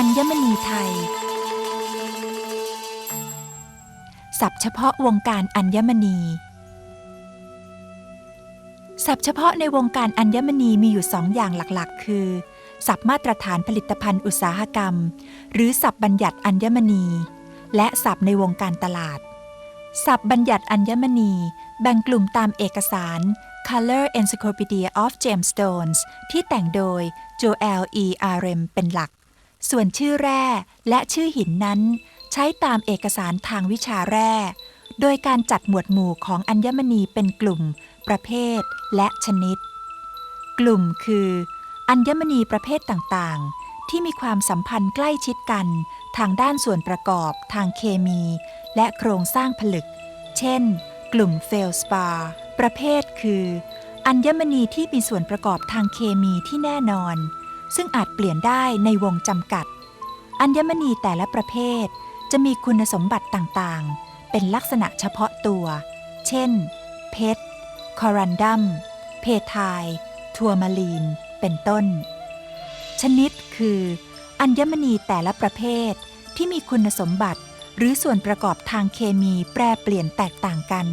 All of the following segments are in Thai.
อัญมณีไทยศัพท์เฉพาะวงการอัญมณีศัพท์เฉพาะในวงการอัญมณีมีอยู่สองอย่างหลักๆ คือ ศัพท์มาตรฐานผลิตภัณฑ์อุตสาหกรรม หรือศัพท์บัญญัติอัญมณี และศัพท์ในวงการตลาด ศัพท์บัญญัติอัญมณี แบ่งกลุ่มตามเอกสาร Color Encyclopedia of Gemstones ที่แต่งโดย Joel E. Arem เป็นหลัก ส่วนชื่อแร่และชื่อหินนั้น ใช้ตามเอกสารทางวิชาแร่ โดยการจัดหมวดหมู่ของอัญมณีเป็นกลุ่ม ประเภท และชนิด กลุ่มคือ อัญมณีประเภทต่างๆ ที่มีความสัมพันธ์ใกล้ชิดกัน ทางด้านส่วนประกอบ ทางเคมี และโครงสร้างผลึก เช่น กลุ่มเฟลสปาร์ประเภทคือ อัญมณีที่มีส่วนประกอบทางเคมีที่แน่นอน ซึ่งอาจเปลี่ยนได้ในวงจำกัด อัญมณีแต่ละประเภทจะมีคุณสมบัติต่างๆ เป็นลักษณะเฉพาะตัว เช่น เพชร คอรันดัม เพทาย ทัวร์มาลีน เป็นต้น ชนิดคือ อัญมณีแต่ละประเภทที่มีคุณสมบัติหรือส่วนประกอบทางเคมีแปรเปลี่ยนแตกต่างกัน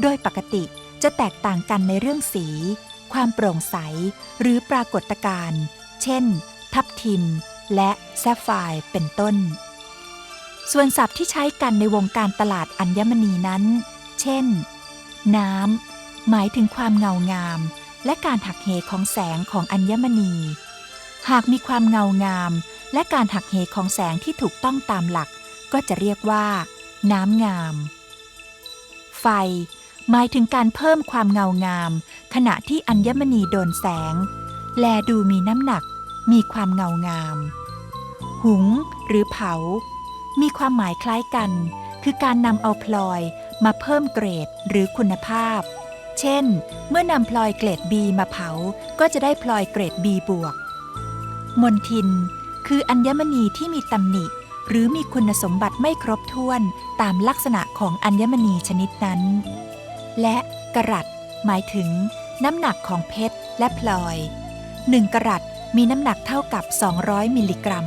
โดยปกติจะแตกต่างกันในเรื่องสี ความโปร่งใส หรือปรากฏการณ์ เช่น ทับทิม และแซฟไฟร์เป็นต้น ส่วนศัพท์ที่ใช้กันในวงการตลาดอัญมณีนั้น เช่น น้ำ หมายถึงความเงางาม และการหักเหของแสงของอัญมณี หากมีความเงางาม และการหักเหของแสงที่ถูกต้องตามหลัก ก็จะเรียกว่า น้ำงาม ไฟหมายถึงการเพิ่มความเงางาม ขณะที่อัญมณีโดนแสง แลดูมีน้ำหนัก มีความเงางาม หุงหรือเผา มีความหมายคล้ายกัน คือการนำเอาพลอยมาเพิ่มเกรดหรือคุณภาพ เช่น เมื่อนำพลอยเกรด B มาเผา ก็จะได้พลอยเกรด B บวก มนทิน คืออัญมณีที่มีตำหนิ หรือมีคุณสมบัติไม่ครบถ้วนตามลักษณะของอัญมณีชนิดนั้น และกรัตหมายถึง น้ำหนักของเพชรและพลอย 1กรัต มีน้ำหนักเท่ากับ 200 มิลลิกรัม